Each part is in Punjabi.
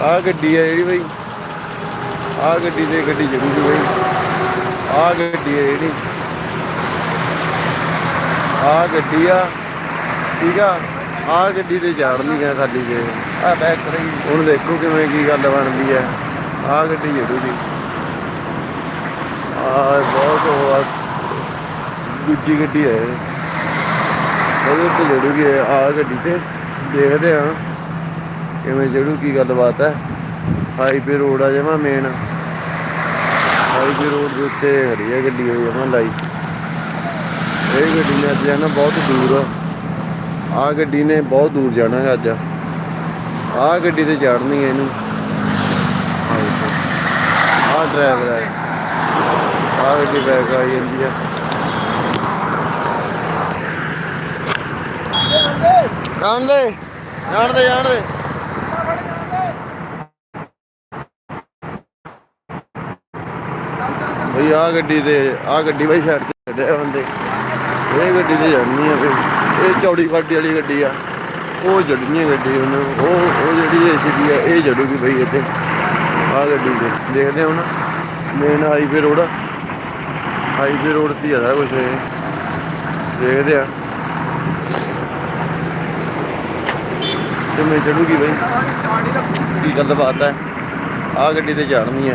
ਆ ਗੱਡੀ ਹੈ ਜਿਹੜੀ ਬਈ। ਆ ਗੱਡੀ ਤੇ ਗੱਡੀ ਜੜੂਗੀ ਬਈ। ਆ ਗੱਡੀ ਹੈ ਜਿਹੜੀ। ਆ ਗੱਡੀ ਆ ਠੀਕ ਆ। ਆ ਗੱਡੀ ਤੇ ਚੜਨੀ ਆ ਸਾਡੀ ਜੇ ਆ ਬੈਕ ਕਰੀ ਹੁਣ ਦੇਖੋ ਕਿਵੇਂ ਕੀ ਗੱਲ ਬਣਦੀ ਹੈ ਆ ਗੱਡੀ ਜੜੂਗੀ ਆ ਬਹੁਤ ਉਹ ਆ। ਦੂਜੀ ਗੱਡੀ ਹੈ। ਉਹਦੇ ਉੱਤੇ ਜੜੂਗੀ ਆ ਗੱਡੀ ਤੇ ਦੇਖਦੇ ਆ। ਕਿਵੇਂ ਜੜੂ, ਕੀ ਗੱਲਬਾਤ ਹੈ? ਹਾਈਵੇ ਰੋਡ ਆ ਜਮਾ ਮੇਨ ਹਾਈਵੇ ਰੋਡ ਦੇ ਉੱਤੇ ਖੜੀ ਹੈ ਗੱਡੀ ਹੋਈ ਜਮਾ ਲਾਈ। ਇਹ ਗੱਡੀ ਨੇ ਅੱਜ ਜਾਣਾ ਬਹੁਤ ਦੂਰ। ਆ ਗੱਡੀ ਨੇ ਬਹੁਤ ਦੂਰ ਜਾਣਾ ਹੈ ਅੱਜ। ਆ ਗੱਡੀ ਤੇ ਚੜਨੀ ਹੈ ਇਹਨੂੰ। ਆ ਡਰਾਈਵਰ ਹੈ ਆ ਗੱਡੀ ਬੈਕ ਆ ਜਾਂਦੀ ਹੈ। ਜਾਣ ਦੇ। ਜਾਣ ਦੇ ਜਾਣ ਦੇ ਬਈ ਆ ਗੱਡੀ ਤੇ, ਆ ਗੱਡੀ ਬਾਈ ਛੱਡ ਤੇ ਛੱਡਿਆ ਬੰਦੇ। ਇਹ ਗੱਡੀ ਤੇ ਚੜਨੀ ਆ ਫਿਰ। ਇਹ ਚੌੜੀ ਫਾਟੀ ਵਾਲੀ ਗੱਡੀ ਆ। ਉਹ ਜੜਨੀ ਹੈ ਗੱਡੀ ਹੁਣ ਉਹ ਉਹ ਜਿਹੜੀ ਏਸੀਬੀ ਆ, ਇਹ ਜੜੂਗੀ ਬਈ ਇੱਥੇ। ਆ ਗੱਡੀ ਤੇ। ਦੇਖਦੇ ਹਾਂ ਹੁਣ। Main highway road highway road ਤੇ ਜ਼ਿਆਦਾ ਕੁਝ ਇਹ। ਦੇਖਦੇ ਆ। ਮੈਂ ਚੜੂਗੀ ਬਈ। ਕੀ ਗੱਲਬਾਤ ਹੈ ਆ? ਗੱਡੀ ਤੇ ਜਾਣਨੀ ਆ।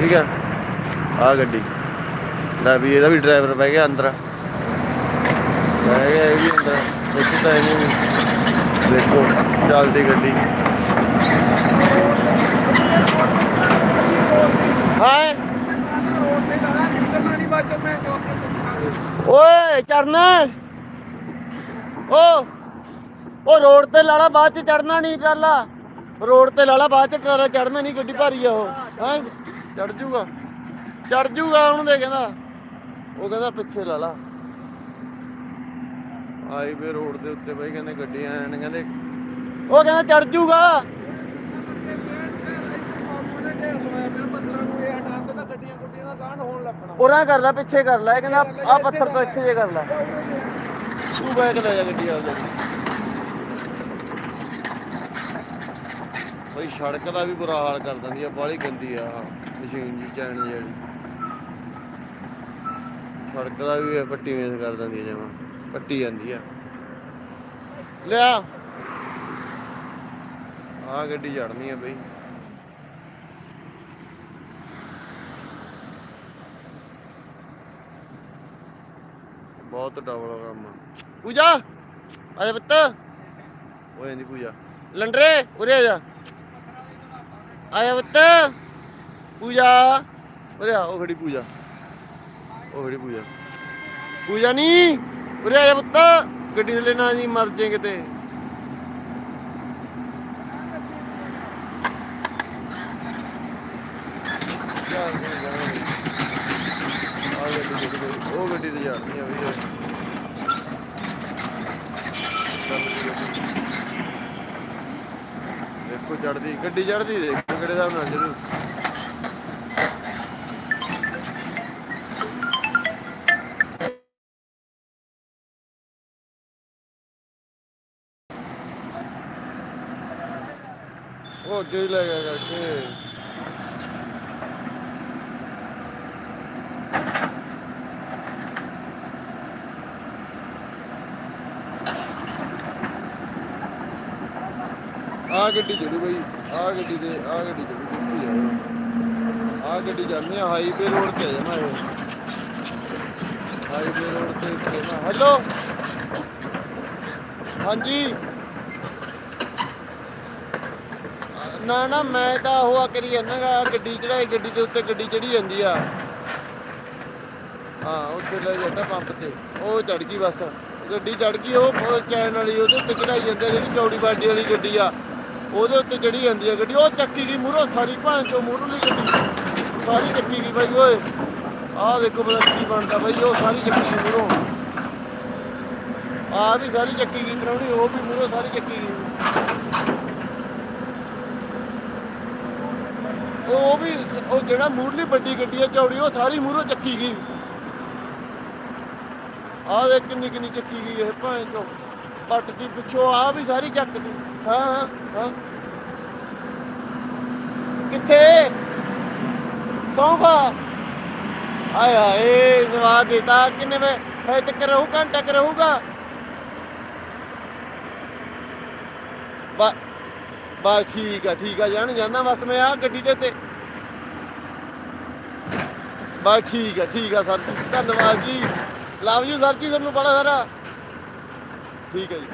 ਠੀਕ ਹੈ ਆ ਗੱਡੀ। ਲੈ ਵੀ ਇਹਦਾ ਵੀ ਡਰਾਈਵਰ ਬਹਿ ਗਿਆ ਅੰਦਰ। ਬਹਿ ਗਿਆ ਇਹ ਵੀ ਅੰਦਰ। ਦੇਖੋ ਤਾਂ ਇਹਨੂੰ ਵੀ। ਦੇਖੋ, ਚੱਲਦੀ ਗੱਡੀ। ਹਾਏ ਓਏ ਚੜਨਾ ਓ ਉਹ ਰੋਡ ਤੇ ਲਾਲਾ ਬਾਅਦ ਚ ਚੜਨਾ ਨਹੀਂ ਟਰਾਲਾ। ਰੋਡ ਤੇ ਲਾਲਾ ਬਾਅਦ ਚ ਟਰਾਲਾ ਚੜਨਾ ਨਹੀਂ, ਗੱਡੀ ਭਾਰੀ ਆ ਉਹ। ਹੈ? ਚੜ ਜੂਗਾ। ਚੜ ਜੂਗਾ ਉਹਨੂੰ ਦੇ ਕਹਿੰਦਾ। ਉਹ ਕਹਿੰਦਾ ਪਿੱਛੇ ਲਾ ਹਾਈਵੇ ਰੋਡ ਦੇ ਉੱਤੇ ਬਈ ਕਹਿੰਦੇ ਗੱਡੀਆਂ ਆਣ ਕਹਿੰਦੇ ਉਹ ਕਹਿੰਦਾ ਚੜ ਜੂਗਾ। ਉਰਾਂ ਕਰ ਲੈ, ਪਿੱਛੇ ਕਰ ਲੈ। ਕਹਿੰਦਾ ਆ ਪੱਥਰ ਤੋਂ ਇੱਥੇ ਜੇ ਕਰ ਲੈ। ਤੂੰ ਬੈਕ ਲੈ ਜਾ ਗੱਡੀ ਆ ਬਈ ਸੜਕ ਦਾ ਵੀ ਬੁਰਾ ਹਾਲ ਕਰ ਦਿੰਦੀ ਆ, ਬਾਹਲੀ ਗੰਦੀ ਆ ਮਸ਼ੀਨ ਜੀ ਚੈਨ ਜਿਹੜੀ। ਸੜਕ ਦਾ ਵੀ ਇਹ ਪੱਟੀ ਵੇਸ ਕਰ ਦਿੰਦੀ ਆ ਜਮਾ, ਪੱਟੀ ਜਾਂਦੀ ਆ। ਲਿਆ। ਆ ਗੱਡੀ ਚੜਨੀ ਆ ਬਈ। ਬਹੁਤ ਡਬਲ ਕੰਮ। ਪੂਜਾ, ਆ ਜਾ ਬੱਤ ਹੋ ਜਾਂਦੀ ਪੂਜਾ। ਲੰਡਰੇ, ਉਰੇ ਆ ਜਾ। ਆ ਬੱਤ ਪੂਜਾ। ਉਰੇ ਆ, ਉਹ ਖੜੀ ਪੂਜਾ। ਉਹ ਖੜੀ ਪੂਜਾ। ਪੂਜਾ ਨਹੀਂ ਉਰੇ ਆ ਜਾ ਬੱਤ ਗੱਡੀ ਥੱਲੇ ਨਾ ਜੀ ਮਰ ਜੇ ਕਿਤੇ। ਤੇ ਉਹ ਗੱਡੀ ਤੇ ਜਾਣੀ ਆ ਵੀ। ਦੇਖੋ ਚੜਦੀ ਗੱਡੀ ਚੜਦੀ ਦੇਖੋ, ਕਿਹੜੇ ਹਿਸਾਬ ਨਾਲ ਚੜੂ ਉਹ ਅੱਗੇ ਲੈ ਗਿਆ ਕਰਕੇ। ਆ ਗੱਡੀ ਜੜੀ ਬਈ, ਆ ਗੱਡੀ ਦੇ, ਆ ਗੱਡੀ ਜੜੀ ਆ ਗੱਡੀ ਜਾਂਦੀ ਆ ਹਾਈਵੇ ਰੋਡ ਤੇ ਜਾਣਾ ਇਹ। ਹਾਈਵੇ ਰੋਡ ਤੇ ਜਾਣਾ। ਹੈਲੋ ਹਾਂਜੀ? ਨਾ ਨਾ, ਮੈਂ ਤਾਂ ਉਹ ਆ ਕਰੀ ਜਾਂਦਾ ਗੱਡੀ ਚੜਾਈ, ਗੱਡੀ ਦੇ ਉੱਤੇ ਗੱਡੀ ਚੜੀ ਜਾਂਦੀ ਆ। ਹਾਂ ਉੱਤੇ ਲੈ ਜਾਂਦਾ ਪੰਪ ਤੇ, ਉਹ ਚੜ ਗਈ ਬਸ। ਗੱਡੀ ਚੜ ਗਈ, ਉਹ ਚੈਨ ਵਾਲੀ ਉਹਦੇ ਉੱਤੇ ਚੜਾਈ ਜਾਂਦੀ ਜਿਹੜੀ ਚੌੜੀ ਬਾਡੀ ਵਾਲੀ ਗੱਡੀ ਆ। ਉਹਦੇ ਉੱਤੇ ਚੜੀ ਜਾਂਦੀ ਆ ਗੱਡੀ, ਉਹ ਚੱਕੀ ਗਈ ਮੂਹਰੋਂ, ਸਾਰੀ ਭਾਂ ਚੋਂ ਮੂਹਰੋਂ ਗੱਡੀ ਸਾਰੀ ਚੱਕੀ ਗਈ ਬਾਈ, ਓਏ। ਆਹ ਦੇਖੋ ਪਤਾ ਕੀ ਬਣਦਾ ਬਾਈ, ਉਹ ਸਾਰੀ ਚੱਕੀ ਗਈ ਮੂਹਰੋਂ। ਆ ਵੀ ਸਾਰੀ ਚੱਕੀ ਗਈ ਕਰਾਉਣੀ, ਉਹ ਵੀ ਮੂਹਰੋਂ ਸਾਰੀ ਚੱਕੀ ਗਈ। ਉਹ ਵੀ ਸ- ਉਹ ਜਿਹੜਾ ਮੂਹਰਲੀ ਵੱਡੀ ਗੱਡੀ ਆ ਚੌੜੀ, ਉਹ ਸਾਰੀ ਮੂਹਰੋਂ ਚੱਕੀ ਗਈ। ਆਹ ਦੇਖ ਕਿੰਨੀ ਕਿੰਨੀ ਚੱਕੀ ਗਈ ਇਹ ਭਾਂ ਚੋਂ, ਪੱਟ ਦੀ ਪਿੱਛੋਂ ਆ ਵੀ ਸਾਰੀ ਚੱਕ ਹਾਂ ਹਾਂ ਹਾਂ। ਕਿੱਥੇ? ਸੌਂਫਾ। ਆਏ ਹਾਏ ਜਵਾਬ ਦੇਤਾ। ਕਿੰਨੇ ਵੇ ਹੈ ਤੱਕ ਰਹੂ, ਘੰਟਾ ਕੁ ਰਹੂਗਾ? ਬਾ ਬਸ ਠੀਕ ਆ ਠੀਕ ਆ, ਜਾਣ ਜਾਂਦਾ ਬਸ ਮੈਂ ਆ ਗੱਡੀ ਦੇ ਉੱਤੇ। ਬਸ ਠੀਕ ਆ ਠੀਕ ਆ ਸਰ ਜੀ, ਧੰਨਵਾਦ ਜੀ। ਲਵ ਯੂ ਸਰ ਜੀ ਤੁਹਾਨੂੰ ਬੜਾ ਸਾਰਾ। ਠੀਕ ਹੈ ਜੀ।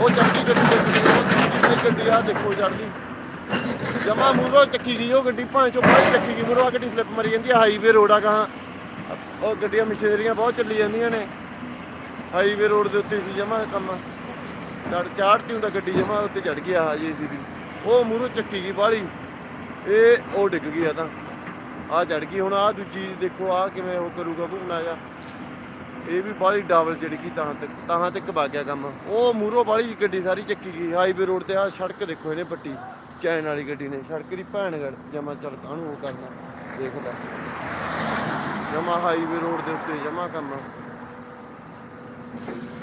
ਉਹ ਚੜ੍ਹਦੀ ਗੱਡੀ ਦੇਖੀ ਗੱਡੀ ਆ ਦੇਖੋ ਚੜ੍ਹਦੀ ਜਮਾ ਮੂਰੋ ਚੱਕੀ ਗਈ ਉਹ ਗੱਡੀ ਭਾਂ ਚੋਂ ਬਾਹਰ ਚੱਕੀ ਗਈ ਮੂਰੋ ਆ ਗੱਡੀ ਸਲਿੱਪ ਮਰੀ ਜਾਂਦੀ ਆ ਹਾਈਵੇ ਰੋਡ ਆ ਕਹਾਂ ਉਹ ਗੱਡੀਆਂ ਮਸ਼ੀਨਰੀਆਂ ਬਹੁਤ ਚੱਲੀ ਜਾਂਦੀਆਂ ਨੇ। ਹਾਈਵੇ ਰੋਡ ਦੇ ਉੱਤੇ ਸੀ ਜਮਾ ਕੰਮ। ਚੜ ਚਾੜਤੀ ਹੁੰਦਾ ਗੱਡੀ ਜਮਾ ਉੱਤੇ ਚੜ ਗਿਆ ਆ ਜੀ ਸੀ ਉਹ ਮੂਰੋ ਚੱਕੀ ਗਈ ਬਾਹਲੀ। ਇਹ ਉਹ ਡਿੱਗ ਗਈ ਆ ਤਾਂ। ਆ ਚੜ ਗਈ। ਹੁਣ ਆ ਦੂਜੀ ਦੇਖੋ, ਆ ਕਿਵੇਂ ਉਹ ਕਰੂਗਾ ਘੁੰਮਣਾ ਜਾ। ਇਹ ਵੀ ਬਾਹਲੀ ਡਬਲ ਚੜ ਗਈ ਤਾਂ ਤੱਕ। ਤਾਂ ਤੱਕ ਵਗ ਕੰਮ। ਉਹ ਮੂਰੋ ਬਾਹਲੀ ਗੱਡੀ ਸਾਰੀ ਚੱਕੀ ਗਈ। ਹਾਈਵੇ ਰੋਡ ਤੇ ਆ ਸੜਕ ਦੇਖੋ ਇਹਨੇ ਪੱਟੀ। ਚੈਨ ਵਾਲੀ ਗੱਡੀ ਨੇ। ਸੜਕ ਦੀ ਭੈਣਗੜ ਜਮਾ ਚੱਲ ਕਾਹਨੂੰ ਉਹ ਕਰਨਾ। ਦੇਖ ਲੈ। ਜਮਾ ਹਾਈਵੇ ਰੋਡ ਦੇ ਉੱਤੇ ਜਮਾ ਕੰਮ।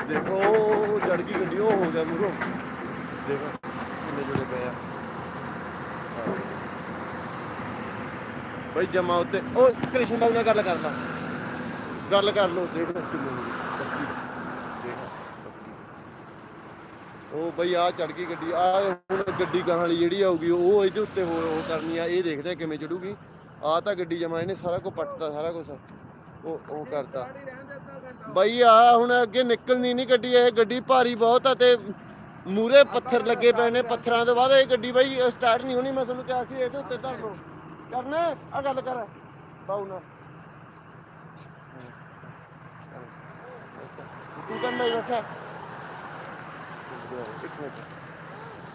ਦੇਖੋ, ਉਹ ਚੜ ਗਈ ਗੱਡੀ। ਉਹ ਹੋ ਗਿਆ ਮੂਰੋ ਦੇਖੋ ਕਿੰਨੇ ਜੁੜੇ ਪਏ ਆ। ਬਈ ਜਮਾ ਉੱਤੇ। ਉਹ ਕ੍ਰਿਸ਼ਨ ਬਾਬੂ ਨਾਲ ਗੱਲ ਕਰ ਲਾ। ਗੱਲ ਕਰ ਲੋ ਦੇਖ ਲਓ ਕਿੰਨੇ ਹੋ। ਗਏ ਬੱਤੀ ਦੇਖ ਬੱਤੀ ਉਹ ਬਈ ਆ ਚੜ ਗਈ ਗੱਡੀ। ਆ ਹੁਣ ਗੱਡੀ ਗਾਹਾਂ ਵਾਲੀ ਜਿਹੜੀ ਆਊਗੀ, ਉਹ ਇਹਦੇ ਉੱਤੇ ਹੋਰ ਉਹ ਕਰਨੀ ਆ। ਇਹ ਦੇਖਦੇ ਆ ਕਿਵੇਂ ਚੜੂਗੀ ਆ ਤਾਂ ਗੱਡੀ ਜਮਾ ਇਹਨੇ ਸਾਰਾ ਕੁਝ ਪੱਟਤਾ, ਸਾਰਾ ਕੁਝ ਉਹ ਉਹ ਕਰਤਾ। ਬਈ ਆ ਹੁਣ ਅੱਗੇ ਨਿਕਲਣੀ ਨਹੀਂ ਗੱਡੀ, ਇਹ ਗੱਡੀ ਭਾਰੀ ਬਹੁਤ ਆ ਤੇ ਮੂਰੇ ਪੱਥਰ ਲੱਗੇ ਪਏ ਨੇ। ਪੱਥਰਾਂ ਤੋਂ ਬਾਅਦ ਇਹ ਗੱਡੀ ਬਈ ਸਟਾਰਟ ਨਹੀਂ ਹੋਣੀ। ਮੈਂ ਤੁਹਾਨੂੰ ਕਿਹਾ ਸੀ, ਇਹਦੇ ਉੱਤੇ ਧਰ ਲਓ। ਕਰਨਾ? ਆ ਗੱਲ ਕਰ। ਬਾਉ ਨਾਲ। ਤੂੰ ਕਰਨਾ ਹੀ ਬੈਠਾ।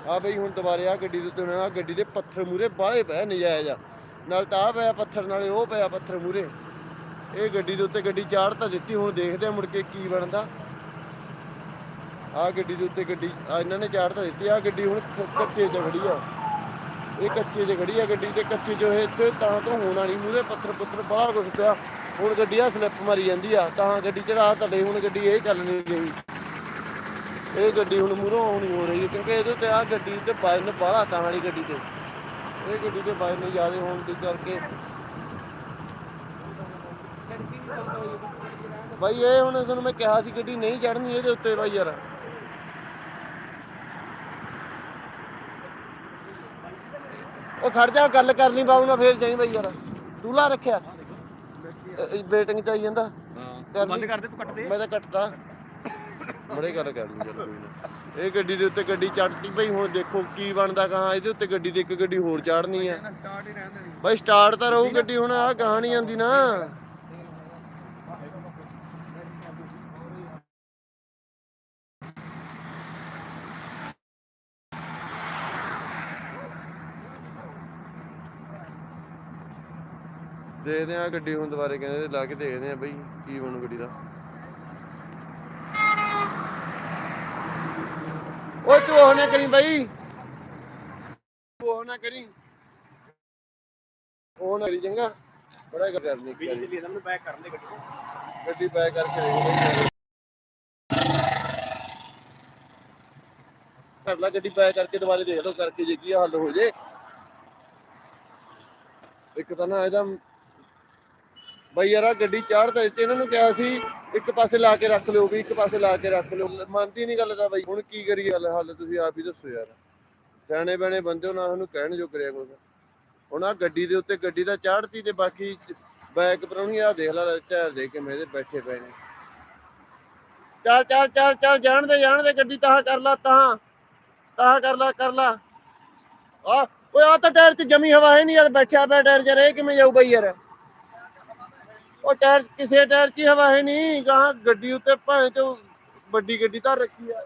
ਆ ਬਈ, ਹੁਣ ਦੁਬਾਰੇ ਆ ਗੱਡੀ ਦੇ ਉੱਤੇ ਆ ਗੱਡੀ ਦੇ ਪੱਥਰ ਮੂਰੇ ਬਾਹਲੇ ਪਏ ਨਜਾਇਜ਼ ਆ। ਨਾਲ ਤਾਂ ਆ ਪਿਆ ਪੱਥਰ, ਨਾਲੇ ਉਹ ਪਿਆ ਪੱਥਰ ਮੂਰੇ ਇਹ ਗੱਡੀ ਦੇ ਉੱਤੇ ਗੱਡੀ ਚਾੜ ਤਾਂ ਦਿੱਤੀ, ਹੁਣ ਦੇਖਦੇ ਆ ਮੁੜ ਕੇ ਕੀ ਬਣਦਾ। ਆ ਗੱਡੀ ਦੇ ਉੱਤੇ ਗੱਡੀ ਆ ਇਹਨਾਂ ਨੇ ਚਾੜ ਤਾਂ ਦਿੱਤੀ ਆ ਗੱਡੀ ਹੁਣ ਕੱਚੇ 'ਚ ਖੜੀ ਆ। ਇਹ ਕੱਚੇ 'ਚ ਖੜੀ ਆ ਗੱਡੀ ਤੇ ਕੱਚੇ 'ਚ ਇਹ ਇੱਥੇ ਤਾਂ ਤੋਂ ਹੋਣਾ ਨਹੀਂ ਮੂਰੇ ਪੱਥਰ ਪੁੱਤਰ ਬੜਾ ਕੁਛ ਪਿਆ। ਹੁਣ ਗੱਡੀ ਆ ਸਲਿੱਪ ਮਾਰੀ ਜਾਂਦੀ ਆ ਤਾਂ ਗੱਡੀ ਚੜਾ ਥੱਲੇ ਹੁਣ ਗੱਡੀ ਇਹ ਚੱਲ ਨਹੀਂ ਗਈ ਇਹ ਗੱਡੀ ਹੁਣ ਮੂਹਰੋਂ ਆਉਣੀ ਹੋ ਰਹੀ ਹੈ ਕਿਉਂਕਿ ਇਹਦੇ ਉੱਤੇ ਆ ਗੱਡੀ ਤੇ ਬਾਇਨ ਬਾਹਲਾ ਤਾਂ ਵਾਲੀ ਗੱਡੀ ਤੇ। ਇਹ ਗੱਡੀ ਤੇ ਬਾਇਨ ਜ਼ਿਆਦਾ ਹੋਣ ਦੀ ਕਰਕੇ। ਬਾਈ ਇਹ ਹੁਣ ਤੁਹਾਨੂੰ ਮੈਂ ਕਿਹਾ ਸੀ ਗੱਡੀ ਨਹੀਂ ਚੜਨੀ ਇਹਦੇ ਉੱਤੇ ਬਾਈ ਯਾਰ। ਉਹ ਖੜ ਜਾ ਗੱਲ ਕਰ ਲਈ ਬਾਬੂ ਨਾਲ ਫੇਰ ਜਾਈ ਬਾਈ ਯਾਰ। ਤੂੰ ਲਾ ਰੱਖਿਆ ਵੇਟਿੰਗ ਚ ਆਈ ਜਾਂਦਾ। ਹਾਂ। ਬੰਦ। ਕਰ ਦੇ ਤੂੰ ਕੱਟ ਦੇ। ਮੈਂ ਤਾਂ ਕੱਟਦਾ। ਬੜੇ ਗੱਲ ਕਰ ਲਈ ਚੱਲ ਕੋਈ ਨਾ। ਇਹ ਗੱਡੀ ਦੇ ਉੱਤੇ ਗੱਡੀ ਚੜਤੀ ਬਈ ਹੁਣ ਦੇਖੋ ਕੀ ਬਣਦਾ ਕਹਾਂ ਇਹਦੇ ਉੱਤੇ ਗੱਡੀ ਦੇ ਇੱਕ ਗੱਡੀ ਹੋਰ ਚਾੜਨੀ ਆ। ਬਈ ਸਟਾਰਟ ਤਾਂ ਰਹੂ ਗੱਡੀ ਹੁਣ ਆ ਨਹੀਂ ਆਂਦੀ ਨਾ। ਦੇਖਦੇ ਆ ਗੱਡੀ ਹੁਣ ਦੁਬਾਰੇ ਕਹਿੰਦੇ ਲਾ ਕੇ ਦੇਖਦੇ ਆ ਬਈ ਕੀ ਬਣੂ ਗੱਡੀ ਦਾ। ਓਏ ਤੂੰ ਉਹ ਨਾ ਕਰੀ ਬਈ। ਤੂੰ ਉਹ ਨਾ ਕਰੀ। ਉਹ ਨਾ ਕਰੀ ਚੰਗਾ। ਬੜਾ ਗੱਲ ਕਰਨੀ ਵੀ ਕਰੀ। ਜੀ ਮੈਨੂੰ ਬੈਕ ਕਰਨ ਦੇ ਗੱਡੀ ਨੂੰ। ਗੱਡੀ ਪੈਕ ਕਰਕੇ ਦੇਖ ਕਰ ਲਾ ਗੱਡੀ ਪੈਕ ਕਰਕੇ ਦੁਬਾਰੇ ਦੇਖ ਲਓ ਕਰਕੇ ਜੇ ਕੀ ਹੱਲ ਹੋ ਜੇ। ਇੱਕ ਤਾਂ ਨਾ ਇਹਦਾ ਬਈ ਯਾਰ ਆਹ ਗੱਡੀ ਚਾੜਦਾ ਦਿੱਤੀ, ਇਹਨਾਂ ਨੂੰ ਕਿਹਾ ਸੀ, ਇੱਕ ਪਾਸੇ ਲਾ ਕੇ ਰੱਖ ਲਿਓ ਵੀ, ਇੱਕ ਪਾਸੇ ਲਾ ਕੇ ਰੱਖ ਲਿਓ। ਮੰਨਦੀ ਨਹੀਂ ਗੱਲ ਦਾ ਬਈ, ਹੁਣ ਕੀ ਕਰੀਏ ਹੱਲ ਹੱਲ ਤੁਸੀਂ ਆਪ ਹੀ ਦੱਸੋ ਯਾਰ। ਸਿਆਣੇ ਬਣੇ ਬੰਦੇ ਨਾ ਉਹਨੂੰ ਕਹਿਣ ਜੋ ਕਰਿਆ ਕੁਛ। ਹੁਣ ਆ ਗੱਡੀ ਦੇ ਉੱਤੇ ਗੱਡੀ ਦਾ ਚਾੜਤੀ ਤੇ ਬਾਕੀ ਬੈਕ ਪਰਾਉਣੀ ਆ ਦੇਖ ਲੈ ਟਾਇਰ ਦੇ ਕਿਵੇਂ ਇਹਦੇ ਬੈਠੇ ਪਏ ਨੇ। ਚੱਲ ਚੱਲ ਚੱਲ ਚੱਲ, ਜਾਣ ਦੇ ਜਾਣ ਦੇ, ਗੱਡੀ ਤਾਹ ਕਰ ਲਾ ਤਾਹ ਤਾਹ ਕਰ ਲਾ ਕਰ ਲਾ। ਆ ਓਏ ਆ ਤਾਂ ਟਾਇਰ 'ਚ ਜਮੀ ਹਵਾ ਹੈ ਨਹੀਂ ਯਾਰ, ਬੈਠਿਆ ਪਿਆ ਟਾਇਰ ਜਰ ਇਹ ਕਿਵੇਂ ਜਾਊ ਬਈ ਯਾਰ? ਉਹ ਟਾਇਰ, ਕਿਸੇ ਟਾਇਰ 'ਚ ਹੀ ਹਵਾ ਹੈ ਨਹੀਂ ਗਾਂ ਗੱਡੀ ਉੱਤੇ ਭਾਵੇਂ ਚੋ ਵੱਡੀ ਗੱਡੀ ਤਾਂ ਰੱਖੀ ਆ।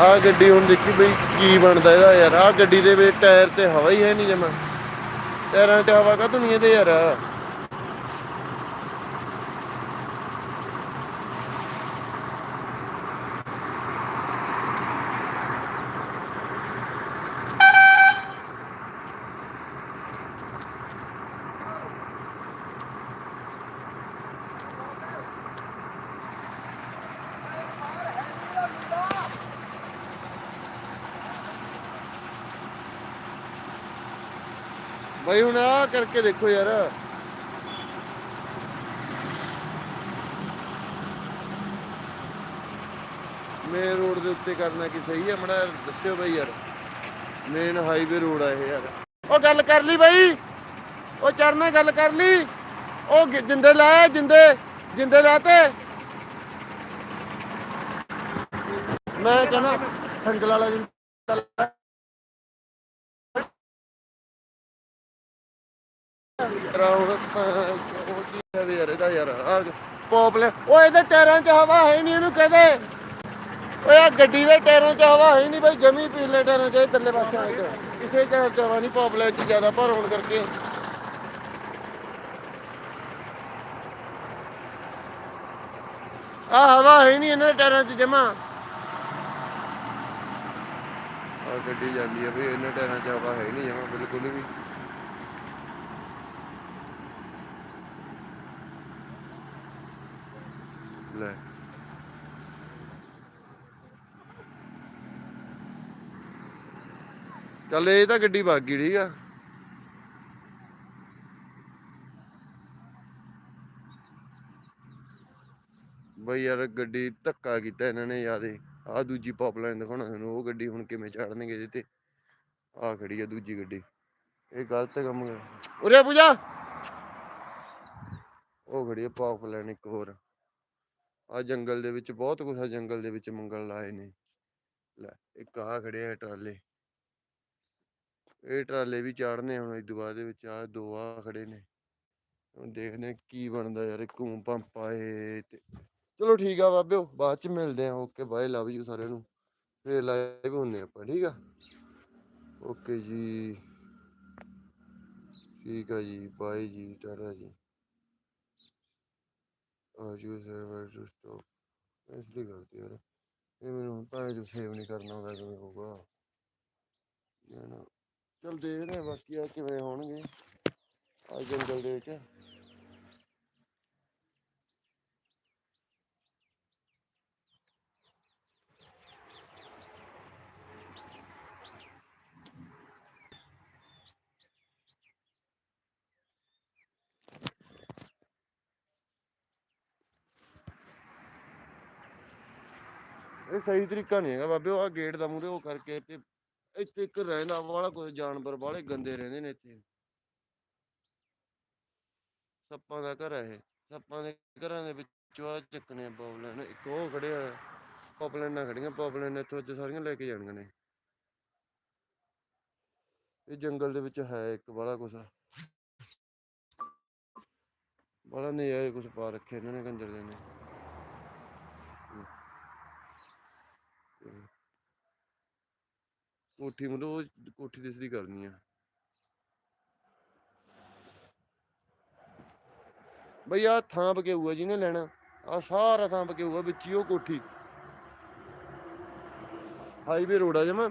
ਆ ਗੱਡੀ ਹੁਣ ਦੇਖੀ ਬਈ ਕੀ ਬਣਦਾ ਇਹਦਾ ਯਾਰ। ਆ ਗੱਡੀ ਦੇ ਵਿੱਚ ਟਾਇਰ ਤੇ ਹਵਾ ਹੀ ਹੈ ਨਹੀਂ ਜਮਾ। ਟਾਇਰਾਂ 'ਚ ਹਵਾ ਕਾਹਤੋਂ ਨਹੀਂ ਇਹਦੇ ਯਾਰ। ਬਾਈ ਹੁਣ ਆ ਕਰਕੇ ਦੇਖੋ ਯਾਰ। ਮੇਨ ਰੋਡ ਦੇ ਉੱਤੇ ਕਰਨਾ ਕੀ ਸਹੀ ਹੈ ਮੜਾ ਦੱਸਿਓ ਬਾਈ ਯਾਰ। ਮੇਨ ਹਾਈਵੇ ਰੋਡ ਆ ਇਹ ਯਾਰ। ਉਹ ਗੱਲ ਕਰ ਲਈ ਬਾਈ। ਉਹ ਚਰਨੇ ਗੱਲ ਕਰ ਲਈ। ਉਹ ਜਿੰਦੇ ਲਾਇਆ ਜਿੰਦੇ ਜਿੰਦੇ ਲਾਤੇ ਮੈਂ ਕਹਿੰਦਾ ਸੰਗਲ ਵਾਲਾ ਜਿੰਦਾ ਲਾਇਆ। ਉਹ ਕੀ ਹੈ ਵੀ ਯਾਰ, ਇਹਦਾ ਯਾਰ ਆ ਪੋਪਲੇ ਉਹ ਇਹਦੇ ਟਾਇਰਾਂ 'ਚ ਹਵਾ ਹੈ ਨਹੀਂ ਇਹਨੂੰ ਕਹਦੇ ਓਏ ਆ ਗੱਡੀ ਦੇ ਟਾਇਰਾਂ 'ਚ ਹਵਾ ਹੈ ਨਹੀਂ ਬਈ, ਜਮੀ ਪਿਛਲੇ ਟਾਇਰਾਂ 'ਚ ਇਹ ਥੱਲੇ ਪਾਸੇ ਆ ਕੇ। ਕਿਸੇ ਟਾਇਰ 'ਚ ਹਵਾ ਨਹੀਂ ਪੋਪਲੇ 'ਚ ਜ਼ਿਆਦਾ ਭਾਰ ਹੋਣ ਕਰਕੇ। ਆ ਹਵਾ ਹੈ ਨਹੀਂ ਇਹਨਾਂ ਦੇ ਟਾਇਰਾਂ 'ਚ ਜਮਾ। ਆ ਗੱਡੀ ਜਾਂਦੀ ਆ ਵੀ ਇਹਨਾਂ ਟਾਇਰਾਂ 'ਚ ਹਵਾ ਹੈ ਨਹੀਂ ਜਮਾ, ਬਿਲਕੁਲ ਵੀ। ਲੈ। ਚੱਲ ਇਹ ਤਾਂ ਗੱਡੀ ਭੱਗ ਗਈ, ਠੀਕ ਆ। ਬਈ ਯਾਰ ਗੱਡੀ ਧੱਕਾ ਕੀਤਾ ਇਹਨਾਂ ਨੇ ਯਾਦੇ ਆ ਦੂਜੀ ਪੌਪਲਾਈਨ ਦਿਖਾਉਣਾ ਤੁਹਾਨੂੰ, ਉਹ ਗੱਡੀ ਹੁਣ ਕਿਵੇਂ ਚੜਨਗੇ ਇਹਦੇ ਤੇ। ਆ ਖੜੀ ਆ ਦੂਜੀ ਗੱਡੀ। ਇਹ ਗਲਤ ਕੰਮ ਹੈ ਉਰੇ ਪੂਜਾ। ਉਹ ਖੜੀ ਆ ਪੌਪਲਾਈਨ ਇੱਕ ਹੋਰ। ਆ ਜੰਗਲ ਦੇ ਵਿੱਚ ਬਹੁਤ ਕੁਛ ਆ, ਜੰਗਲ ਦੇ ਵਿੱਚ ਮੰਗਲ ਲਾਏ ਨੇ। ਲੈ, ਇੱਕ ਆ ਖੜੇ ਆ ਟਰਾਲੇ। ਇਹ ਟਰਾਲੇ ਵੀ ਚਾੜਨੇ ਹੁਣ ਇਸ ਤੋਂ ਦੇ ਵਿੱਚ ਆ ਦੋ ਆ ਖੜੇ ਨੇ। ਹੁਣ ਦੇਖਦੇ ਆ ਕੀ ਬਣਦਾ ਯਾਰ, ਇੱਕ ਘੂਮ ਪੰਪ ਆਏ ਤੇ। ਚਲੋ ਠੀਕ ਆ ਬਾਬਿਓ ਬਾਅਦ ਚ ਮਿਲਦੇ ਆ ਓਕੇ ਬਾਏ ਲਵ ਯੂ ਸਾਰਿਆਂ ਨੂੰ। ਫੇਰ ਲਾਈਵ ਹੁੰਨੇ ਆਪਾਂ, ਠੀਕ ਆ? ਓਕੇ ਜੀ। ਠੀਕ ਆ ਜੀ ਬਾਏ ਜੀ, ਟਾਟਾ ਜੀ। ਆ ਸਰਵਰ ਟੂ ਸਟਾਪ ਇਸ ਲਈ ਕਰਦੀ ਯਾਰ। ਇਹ ਮੈਨੂੰ ਭਾਵੇਂ ਜੋ ਸੇਵ ਨਹੀਂ ਕਰਨਾ ਹੁੰਦਾ ਕਿਵੇਂ ਹੋਊਗਾ। ਇਹ ਚਲ ਦੇਖਦੇ ਆ ਬਾਕੀ ਆ ਕਿਵੇਂ ਹੋਣਗੇ। ਆ ਜੰਗਲ ਦੇ ਵਿੱਚ ਇਹ ਸਹੀ ਤਰੀਕਾ ਨਹੀਂ ਹੈਗਾ ਬਾਬੇ, ਉਹ ਆ ਗੇਟ ਦਾ ਮੂਰੇ ਉਹ ਕਰਕੇ ਤੇ ਇੱਥੇ ਇੱਕ ਰਹਿੰਦਾ ਵਾਲਾ ਕੋਈ ਜਾਨਵਰ ਵਾਲੇ ਗੰਦੇ ਰਹਿੰਦੇ ਨੇ ਇੱਥੇ। ਸੱਪਾਂ ਦਾ ਘਰ ਹੈ ਇਹ, ਸੱਪਾਂ ਦੇ ਘਰਾਂ ਦੇ ਵਿੱਚੋਂ ਆ ਚੱਕਣੇ ਪੌਪਲੈਨ, ਇੱਕ ਉਹ ਖੜਿਆ ਪੌਪਲੈਨਾਂ ਖੜੀਆਂ, ਪੌਪਲੈਨ ਇੱਥੋਂ ਅੱਜ ਸਾਰੀਆਂ ਲੈ ਕੇ ਜਾਣੀਆਂ ਨੇ। ਇਹ ਜੰਗਲ ਦੇ ਵਿੱਚ ਹੈ ਇੱਕ ਵਾਲਾ ਕੁਛ। ਬੜਾ ਨਜ਼ਾਰੇ ਕੁਛ ਪਾ ਰੱਖੇ ਇਹਨਾਂ ਨੇ ਕੰਜਰ ਦੇ ਨੇ। ਕੋਠੀ ਮਤਲਬ ਉਹ ਕੋਠੀ ਦਿਸਦੀ ਕਰਨੀ ਆ। ਬਈ ਆ ਥਾਂ ਬਕਿਊਆ ਜਿਹਨੇ ਲੈਣਾ ਆ ਸਾਰਾ ਥਾਂ ਬਕਿਊਆ ਵਿੱਚ ਹੀ ਉਹ ਕੋਠੀ। ਹਾਈਵੇ ਰੋਡ ਆ ਜਮਾ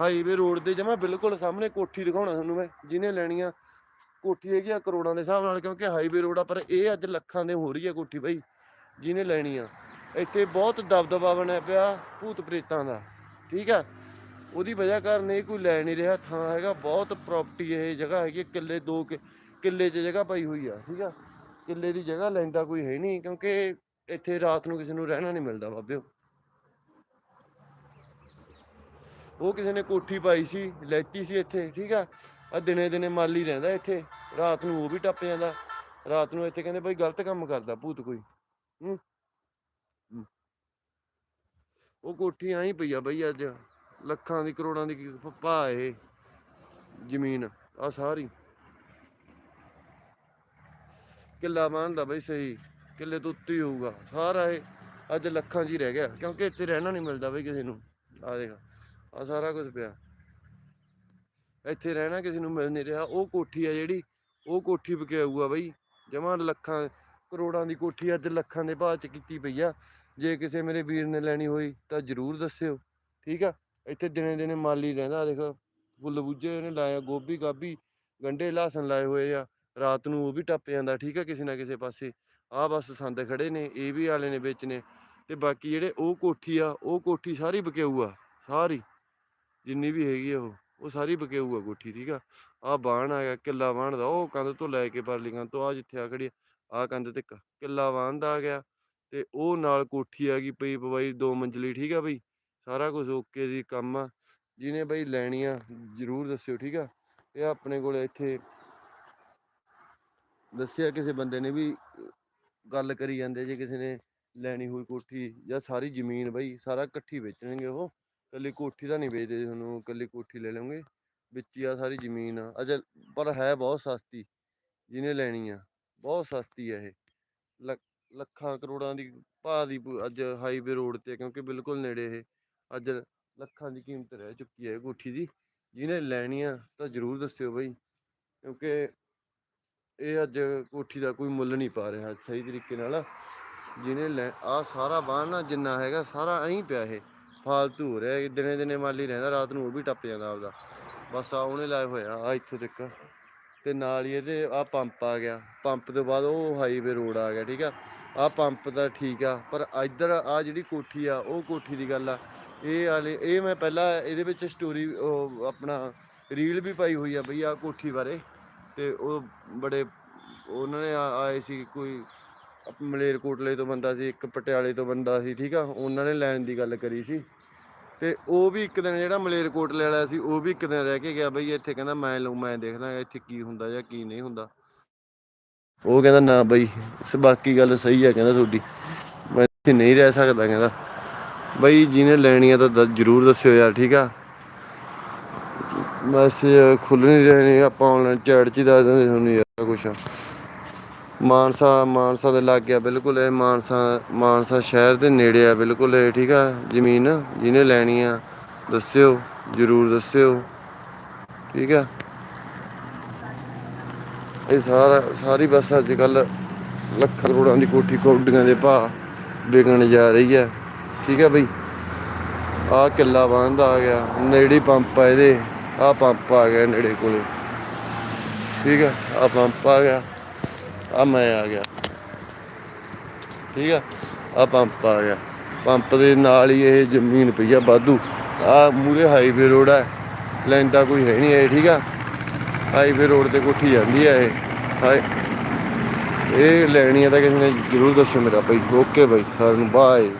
ਹਾਈਵੇ ਰੋਡ ਦੇ ਜਮਾ ਬਿਲਕੁਲ ਸਾਹਮਣੇ ਕੋਠੀ ਦਿਖਾਉਣਾ ਤੁਹਾਨੂੰ ਮੈਂ, ਜਿਹਨੇ ਲੈਣੀ ਆ। ਕੋਠੀ ਹੈਗੀ ਆ ਕਰੋੜਾਂ ਦੇ ਹਿਸਾਬ ਨਾਲ, ਕਿਉਂਕਿ ਹਾਈਵੇ ਰੋਡ ਆ, ਪਰ ਇਹ ਅੱਜ ਲੱਖਾਂ ਦੇ ਹੋ ਰਹੀ ਆ ਕੋਠੀ ਬਾਈ, ਜਿਹਨੇ ਲੈਣੀ ਆ। ਇੱਥੇ ਬਹੁਤ ਦਬਦਬਾ ਬਣਿਆ ਪਿਆ ਭੂਤ ਪ੍ਰੇਤਾਂ ਦਾ। ਠੀਕ ਆ ਉਹਦੀ ਵਜ੍ਹਾ ਕਾਰਨ ਇਹ ਕੋਈ ਲੈ ਨਹੀਂ ਰਿਹਾ ਥਾਂ ਹੈਗਾ ਬਹੁਤ ਪ੍ਰਾਪਰਟੀ ਇਹ ਜਗ੍ਹਾ ਹੈਗੀ ਆ, ਕਿੱਲੇ ਦੋ ਕਿ- ਕਿੱਲੇ 'ਚ ਜਗ੍ਹਾ ਪਈ ਹੋਈ ਆ ਠੀਕ ਆ? ਕਿੱਲੇ ਦੀ ਜਗ੍ਹਾ ਲੈਂਦਾ ਕੋਈ ਹੈ ਨਹੀਂ ਕਿਉਂਕਿ ਇੱਥੇ ਰਾਤ ਨੂੰ ਕਿਸੇ ਨੂੰ ਰਹਿਣਾ ਨਹੀਂ ਮਿਲਦਾ ਬਾਬਿਓ ਉਹ। ਕਿਸੇ ਨੇ ਕੋਠੀ ਪਾਈ ਸੀ ਲੈਤੀ ਸੀ ਇੱਥੇ ਠੀਕ ਆ? ਆ ਦਿਨੇ ਦਿਨੇ ਮਾਲੀ ਰਹਿੰਦਾ ਇੱਥੇ ਰਾਤ ਨੂੰ ਉਹ ਵੀ ਟੱਪ ਜਾਂਦਾ। ਰਾਤ ਨੂੰ ਇੱਥੇ ਕਹਿੰਦੇ ਭਾਈ ਗਲਤ ਕੰਮ ਕਰਦਾ ਭੂਤ ਕੋਈ ਹੂੰ ਹੂੰ। ਉਹ ਕੋਠੀ ਆਈ ਪਈ ਆ ਬਈ ਅੱਜ। ਲੱਖਾਂ ਦੀ, ਕਰੋੜਾਂ ਦੀ ਕੀ ਭਾ ਇਹ ਜ਼ਮੀਨ ਆ ਸਾਰੀ। ਕਿੱਲਾ ਮੰਨਦਾ ਬਈ ਸਹੀ, ਕਿੱਲੇ ਤੋਂ ਉੱਤੇ ਹੋਊਗਾ। ਸਾਰਾ ਇਹ ਅੱਜ ਲੱਖਾਂ 'ਚ ਹੀ ਰਹਿ ਗਿਆ, ਕਿਉਂਕਿ ਇੱਥੇ ਰਹਿਣਾ ਨਹੀਂ ਮਿਲਦਾ ਬਈ ਕਿਸੇ ਨੂੰ। ਆ ਦੇਖ ਆ ਸਾਰਾ ਕੁਝ ਪਿਆ। ਇੱਥੇ ਰਹਿਣਾ ਕਿਸੇ ਨੂੰ ਮਿਲ ਨਹੀਂ ਰਿਹਾ। ਉਹ ਕੋਠੀ ਆ ਜਿਹੜੀ, ਉਹ ਕੋਠੀ ਵਿਕਾਊ ਬਈ। ਜਮਾਂ ਲੱਖਾਂ, ਕਰੋੜਾਂ ਦੀ ਕੋਠੀ ਅੱਜ ਲੱਖਾਂ ਦੇ ਭਾਅ ਚ ਕੀਤੀ ਪਈ ਆ। ਜੇ ਕਿਸੇ ਮੇਰੇ ਵੀਰ ਨੇ ਲੈਣੀ ਹੋਈ ਤਾਂ ਜਰੂਰ ਦੱਸਿਓ, ਠੀਕ ਆ? ਇੱਥੇ ਦਿਨੇ ਦਿਨੇ ਮਾਲੀ ਰਹਿੰਦਾ, ਦੇਖ, ਫੁੱਲ ਬੂਝੇ ਇਹਨੇ ਲਾਇਆ ਗੋਭੀ ਗਾਭੀ ਗੰਡੇ ਲਹਸਨ ਲਾਏ ਹੋਏ ਆ, ਰਾਤ ਨੂੰ ਉਹ ਵੀ ਟੱਪ ਜਾਂਦਾ, ਠੀਕ ਆ, ਕਿਸੇ ਨਾ ਕਿਸੇ ਪਾਸੇ। ਆ ਬਸ ਸੰਦ ਖੜੇ ਨੇ, ਇਹ ਵੀ ਵਾਲੇ ਨੇ ਵਿੱਚ ਨੇ, ਤੇ ਬਾਕੀ ਜਿਹੜੇ ਉਹ ਕੋਠੀ ਆ, ਉਹ ਕੋਠੀ ਸਾਰੀ ਬਕਿਊ ਆ, ਸਾਰੀ। ਜਿੰਨੀ ਵੀ ਹੈਗੀ ਆ ਉਹ ਉਹ ਸਾਰੀ ਬਕਿਊ ਆ ਕੋਠੀ, ਠੀਕ ਆ? ਆ ਬਾਣ ਆ ਗਿਆ, ਕਿੱਲਾ ਬਾਣ ਦਾ, ਉਹ ਕੰਧ ਤੋਂ ਲੈ ਕੇ ਪਰਲੀ ਕੰਧ ਤੋਂ ਆ ਜਿੱਥੇ ਆ ਖੜੀ ਆ ਕੰਧ ਤੱਕ, ਕਿੱਲਾ ਬਾਣ ਦਾ ਆ ਗਿਆ। ਤੇ ਉਹ ਨਾਲ ਕੋਠੀ ਆ ਗਈ ਪਈ ਪਵਾਈ ਦੋ ਮੰਜ਼ਲੀ, ਠੀਕ ਆ ਬਈ? ਸਾਰਾ ਕੁਝ ਓਕੇ ਦੀ ਕੰਮ ਆ। ਜਿਹਨੇ ਬਈ ਲੈਣੀ ਆ, ਜਰੂਰ ਦੱਸਿਓ, ਠੀਕ ਆ? ਇਹ ਆਪਣੇ ਕੋਲ ਇੱਥੇ ਦੱਸਿਆ ਕਿਸੇ ਬੰਦੇ ਨੇ ਵੀ ਗੱਲ ਕਰੀ ਜਾਂਦੇ ਜੇ ਕਿਸੇ ਨੇ ਲੈਣੀ ਹੋਈ ਕੋਠੀ ਜਾਂ ਸਾਰੀ ਜ਼ਮੀਨ ਬਈ, ਸਾਰਾ ਇਕੱਠੀ ਵੇਚਣਗੇ ਉਹ। ਕੱਲੀ ਕੋਠੀ ਤਾਂ ਨਹੀਂ ਵੇਚਦੇ ਤੁਹਾਨੂੰ ਕੱਲੀ ਕੋਠੀ ਲੈ ਲਓਗੇ। ਵਿੱਚ ਆ ਸਾਰੀ ਜ਼ਮੀਨ ਆ। ਅਜੇ ਪਰ ਹੈ ਬਹੁਤ ਸਸਤੀ, ਜਿਹਨੇ ਲੈਣੀ ਆ। ਬਹੁਤ ਸਸਤੀ ਆ ਇਹ। ਲੱਖਾਂ ਕਰੋੜਾਂ ਦੀ ਭਾਅ ਦੀ ਪ- ਅੱਜ ਹਾਈਵੇ ਰੋਡ ਤੇ ਆ, ਕਿਉਂਕਿ ਬਿਲਕੁਲ ਨੇੜੇ ਇਹ ਅੱਜ ਲੱਖਾਂ ਦੀ ਕੀਮਤ ਰਹਿ ਚੁੱਕੀ ਹੈ ਇਹ ਕੋਠੀ ਦੀ। ਜਿਹਨੇ ਲੈਣੀ ਆ ਤਾਂ ਜ਼ਰੂਰ ਦੱਸਿਓ ਬਈ ਕਿਉਂਕਿ ਇਹ ਅੱਜ ਕੋਠੀ ਦਾ ਕੋਈ ਮੁੱਲ ਨਹੀਂ ਪਾ ਰਿਹਾ ਸਹੀ ਤਰੀਕੇ ਨਾਲ। ਜਿਹਨੇ ਲੈ ਆ ਸਾਰਾ ਬਾਣ ਨਾ ਜਿੰਨਾ ਹੈਗਾ ਸਾਰਾ ਐਂ ਪਿਆ ਇਹ ਫਾਲਤੂ ਹੋ ਰਿਹਾ ਇਹ ਦਿਨੇ ਦਿਨੇ ਮਾਲੀ ਰਹਿੰਦਾ ਰਾਤ ਨੂੰ ਉਹ ਵੀ ਟੱਪ ਜਾਂਦਾ ਆਪਦਾ। ਬਸ ਆ ਉਹਨੇ ਲਾਇਆ ਹੋਇਆ ਆ ਇੱਥੋਂ ਤੱਕ। ਤੇ ਨਾਲ ਹੀ ਇਹਦੇ ਆ ਪੰਪ ਆ ਗਿਆ। ਪੰਪ ਤੋਂ ਬਾਅਦ ਉਹ ਹਾਈਵੇ ਰੋਡ ਆ ਗਿਆ, ਠੀਕ ਆ। ਆ ਪੰਪ ਤਾਂ ਠੀਕ ਆ, ਪਰ ਇੱਧਰ ਆ ਜਿਹੜੀ ਕੋਠੀ ਆ, ਉਹ ਕੋਠੀ ਦੀ ਗੱਲ ਆ। ਇਹ ਵਾਲੇ ਇਹ ਮੈਂ ਪਹਿਲਾਂ ਇਹਦੇ ਵਿੱਚ ਸਟੋਰੀ ਆਪਣਾ ਰੀਲ ਵੀ ਪਾਈ ਹੋਈ ਆ ਬਈ ਆ ਕੋਠੀ ਬਾਰੇ। ਤੇ ਉਹ ਬੜੇ, ਉਹਨਾਂ ਨੇ ਆ- ਆਏ ਸੀ ਕੋਈ ਮਲੇਰਕੋਟਲੇ ਤੋਂ ਬੰਦਾ ਸੀ, ਇੱਕ ਪਟਿਆਲੇ ਤੋਂ ਬੰਦਾ ਸੀ, ਠੀਕ ਆ। ਉਹਨਾਂ ਨੇ ਲੈਣ ਦੀ ਗੱਲ ਕਰੀ ਸੀ। ਤੇ ਉਹ ਵੀ ਇੱਕ ਦਿਨ ਜਿਹੜਾ ਮਲੇਰਕੋਟਲੇ ਵਾਲਾ ਸੀ, ਉਹ ਵੀ ਇੱਕ ਦਿਨ ਰਹਿ ਕੇ ਗਿਆ ਬਈ ਇੱਥੇ ਕਹਿੰਦਾ ਮੈਂ ਲਊ, ਮੈਂ ਦੇਖਦਾ ਇੱਥੇ ਕੀ ਹੁੰਦਾ ਜਾਂ ਕੀ ਨਹੀਂ ਹੁੰਦਾ। ਉਹ ਕਹਿੰਦਾ ਨਾ ਬਈ ਬਾਕੀ ਗੱਲ ਸਹੀ ਆ ਕਹਿੰਦਾ ਤੁਹਾਡੀ, ਮੈਂ ਇੱਥੇ ਨਹੀਂ ਰਹਿ ਸਕਦਾ ਕਹਿੰਦਾ। ਬਈ ਜਿਹਨੇ ਲੈਣੀ ਆ ਤਾਂ ਜ਼ਰੂਰ ਦੱਸਿਓ ਯਾਰ, ਠੀਕ ਆ? ਬਸ ਖੁੱਲ ਨਹੀਂ ਰਹੇ ਆਪਾਂ ਆਨਲਾਈਨ ਚੈਟ 'ਚ ਹੀ ਦੱਸ ਦਿੰਦੇ ਤੁਹਾਨੂੰ ਯਾਰ ਕੁਛ। ਮਾਨਸਾ ਮਾਨਸਾ ਦੇ ਲੱਗ ਗਿਆ ਬਿਲਕੁਲ ਇਹ ਮਾਨਸਾ ਮਾਨਸਾ ਸ਼ਹਿਰ ਦੇ ਨੇੜੇ ਆ, ਬਿਲਕੁਲ ਇਹ, ਠੀਕ ਆ, ਜ਼ਮੀਨ ਜਿਹਨੇ ਲੈਣੀ ਆ, ਦੱਸਿਓ, ਜ਼ਰੂਰ ਦੱਸਿਓ, ਠੀਕ ਆ। ਇਹ ਸਾਰਾ, ਸਾਰੀ ਬੱਸ ਅੱਜ ਕੱਲ ਲੱਖਾਂ ਕਰੋੜਾਂ ਦੀ ਕੋਠੀ ਕੋਡੀਆਂ ਦੇ ਭਾਅ ਵਿਕਣ ਜਾ ਰਹੀ ਹੈ ਠੀਕ ਹੈ ਬਈ। ਆ ਕਿੱਲਾ ਬੰਦ ਆ ਗਿਆ, ਨੇੜੇ ਪੰਪ ਆ ਇਹਦੇ ਆ ਪੰਪ ਆ ਗਿਆ ਨੇੜੇ ਕੋਲੇ, ਠੀਕ ਹੈ ਆ ਪੰਪ ਆ ਗਿਆ। ਆ ਮੈਂ ਆ ਗਿਆ। ਠੀਕ ਆ? ਆ ਪੰਪ ਆ ਗਿਆ। ਪੰਪ ਦੇ ਨਾਲ ਹੀ ਇਹ ਜ਼ਮੀਨ ਪਈ ਆ ਵਾਧੂ। ਆ ਮੂਰੇ ਹਾਈਵੇ ਰੋਡ ਹੈ ਲੈਂਦਾ ਕੋਈ ਹੈ ਨਹੀਂ ਹੈ ਠੀਕ ਆ? ਹਾਈਵੇ ਰੋਡ ਤੇ ਕੋਠੀ ਜਾਂਦੀ ਆ ਇਹ। ਹਾਏ। ਇਹ ਲੈਣੀ ਆ ਤਾਂ ਕਿਸੇ ਨੇ ਜ਼ਰੂਰ ਦੱਸੋ ਮੇਰਾ ਭਾਈ। ਓਕੇ ਬਾਈ ਸਾਰਿਆਂ ਨੂੰ ਬਾਏ